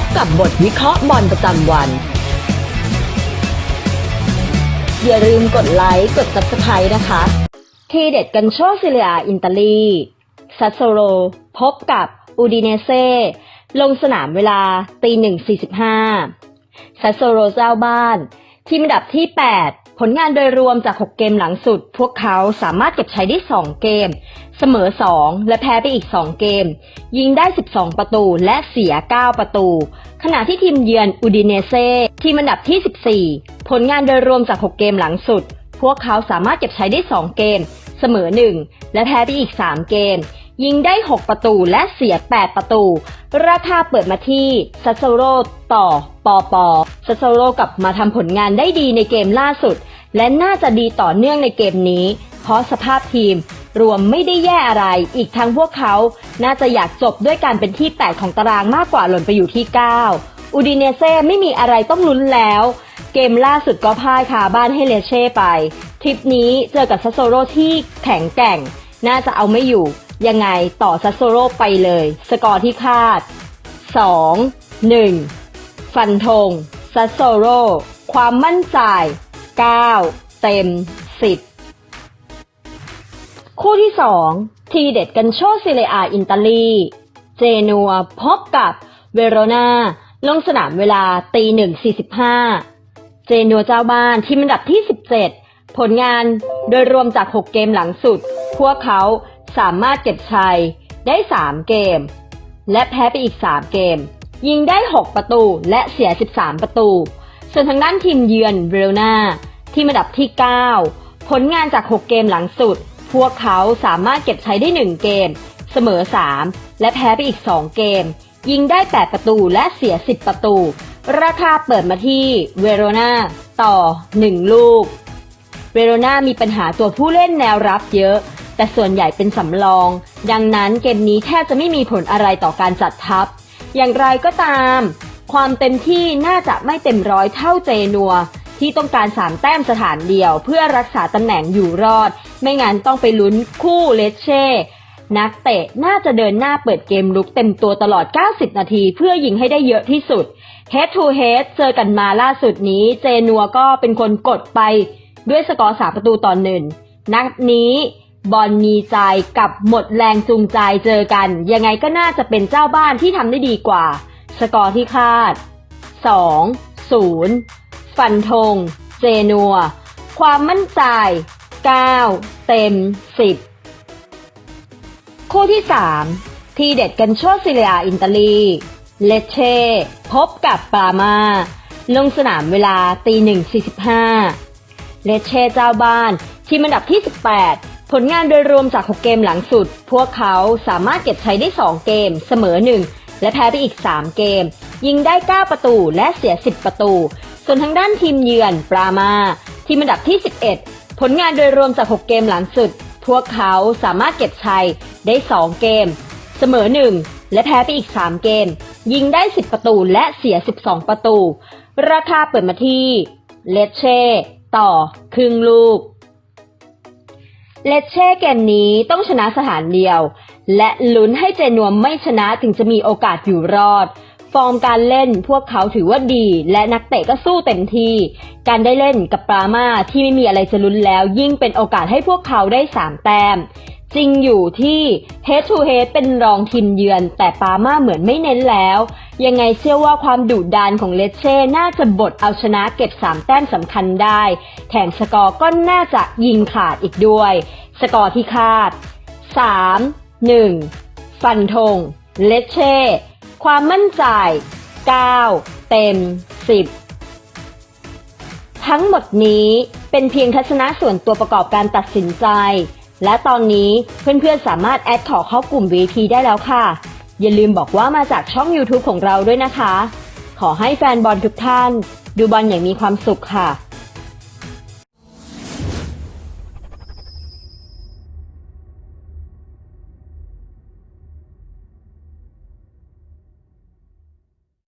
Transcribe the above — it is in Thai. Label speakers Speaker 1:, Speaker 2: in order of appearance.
Speaker 1: บกับบทวิเคราะห์บอลประจำวัน อย่าลืมกดไลค์ กด subscribe นะคะ ทีเด็ดกันโชซิเลียอินตาลีซัสโซโร พบกับอูดิเนเซ่ลงสนามเวลาตีหนึ่งสี่สิบห้าซัสโซโรเจ้าบ้าน ทีมอันดับที่ 8 ผลงานโดยรวมจาก 6 เกมหลังสุด พวกเขาสามารถเก็บใช้ได้ 2 เกม เสมอ 2 และแพ้ไปอีก 2 เกม ยิงได้ 12 ประตูและเสีย 9 ประตู ขณะที่ทีมเยือนอูดิเนเซ่ทีมอันดับที่ 14 ผลงานโดยรวมจาก 6 เกมหลังสุด พวกเขาสามารถเก็บใช้ได้ 2 เกม เสมอ 1 และแพ้ไปอีก 3 เกม ยิงได้ 6 ประตูและเสีย 8 ประตู ราคาเปิดมาที่ซัสโซโรต่อปอปอซัสโซโรกลับมาทำผลงานได้ดีในเกมล่าสุด และน่าจะดีต่อเนื่องในเกมนี้ เพราะสภาพทีมรวมไม่ได้แย่อะไร อีกทั้งพวกเขา น่าจะอยากจบด้วยการเป็นที่ 8 ของตารางมากกว่าหล่นไปอยู่ที่ 9 อูดิเนเซ่ไม่มีอะไรต้องลุ้นแล้ว เกมล่าสุดก็พ่ายคาบ้านให้เลเช่ไป ทริปนี้เจอกับซัสโซโรที่แข็งแกร่ง น่าจะเอาไม่อยู่ ยังไงต่อซัสโซโรไปเลย สกอร์ที่คาด 2 1 ฟันธงซัสโซโรความมั่นใจ 9 เต็ม 10 คู่ที่ 2 ทีเด็ดกันโชซิเลอาอินตาลี เจนัวพบกับเวโรนาลงสนามเวลาตีหนึ่งสี่สิบห้า เจนัวเจ้าบ้านทีมอันดับที่17ผลงาน โดยรวมจาก 6 เกมหลังสุด พวกเขาสามารถเก็บชัยได้ 3 เกม และแพ้ไปอีก 3 เกม ยิงได้ 6 ประตูและเสีย 13 ประตู ส่วนทางด้านทีมเยือนเรลนาทีมอันดับที่ 9 ผลงานจาก 6 เกมหลังสุด พวกเขาสามารถเก็บใช้ได้ 1 เกม เสมอ 3 และแพ้ไปอีก 2 เกม ยิงได้ 8 ประตูและเสีย 10 ประตู ราคาเปิดมาที่เวโรนาต่อ 1 ลูก เวโรนามีปัญหาตัวผู้เล่นแนวรับเยอะ แต่ส่วนใหญ่เป็นสำรอง ดังนั้นเกมนี้แทบจะไม่มีผลอะไรต่อการจัดทัพ อย่างไรก็ตาม ความเต็มที่น่าจะไม่เต็มร้อยเท่าเจนัว ที่ต้องการสามแต้มสถานเดียวเพื่อรักษาตำแหน่งอยู่รอด ไม่งั้นต้องไปลุ้นคู่เลเช่นักเตะน่าจะเดินหน้าเปิดเกมลุกเต็มตัวตลอด 90 นาทีเพื่อยิงให้ได้เยอะที่สุด Head to Head เจอกันมาล่าสุดนี้ เจนัวก็เป็นคนกดไป ด้วยสกอร์สามประตูต่อหนึ่งนัดนี้บอลมีใจกับหมดแรงจูงใจเจอกัน ยังไงก็น่าจะเป็นเจ้าบ้านที่ทำได้ดีกว่า สกอร์ที่คาด 2 0 ฟันธงเจนัว ความมั่นใจ 9 เต็ม 10 คู่ที่ 3 ทีเด็ดกันโชซิเลียอินเตาลีเลเช่ พบกับปามา ลงสนามเวลาตีหนึ่งสี่สิบห้า เลเช่เจ้าบ้าน ทีมอันดับที่ 18 ผลงานโดยรวมจาก 6 เกมหลังสุด พวกเขาสามารถเก็บใช้ได้ 2 เกม เสมอ 1 และแพ้ไปอีก 3 เกม ยิงได้ 9 ประตูและเสีย 10 ประตู ส่วนทางด้านทีมเยือนปรามาทีมอันดับที่ 11 ผลงานโดยรวมจาก 6 เกมหลังสุด พวกเขาสามารถเก็บชัยได้ 2 เกม เสมอ 1 และแพ้ไปอีก 3 เกม ยิงได้ 10 ประตูและเสีย 12 ประตู ราคาเปิดมาที่เลเช่ ต่อครึ่งลูก เลเช่เกมนี้ต้องชนะสถานเดียว และลุ้นให้เจนัวไม่ชนะถึงจะมีโอกาสอยู่รอด ฟอร์มการเล่นพวกเขาถือว่าดี และนักเตะก็สู้เต็มที่ การได้เล่นกับปรามาที่ไม่มีอะไรจะลุ้นแล้ว ยิ่งเป็นโอกาสให้พวกเขาได้3แต้ม จริงอยู่ที่ Head to Head เป็นรองทีมเยือน แต่ปาม่าเหมือนไม่เน้นแล้ว ยังไงเชื่อว่าความดุดานของเลเช่น่าจะบดเอาชนะเก็บ 3 แต้มสำคัญได้ แถมสกอร์ก็น่าจะยิงขาดอีกด้วย สกอร์ที่คาด 3 1 ฟันธงเลเช่ ความมั่นใจ 9 เต็ม 10ทั้งหมดนี้เป็นเพียงทัศนะส่วนตัวประกอบการตัดสินใจ และตอนนี้เพื่อนๆสามารถแอดขอเข้ากลุ่ม VIP ได้แล้วค่ะ อย่าลืมบอกว่ามาจากช่อง YouTube ของเราด้วยนะคะ ขอให้แฟนบอลทุกท่าน ดูบอลอย่างมีความสุขค่ะ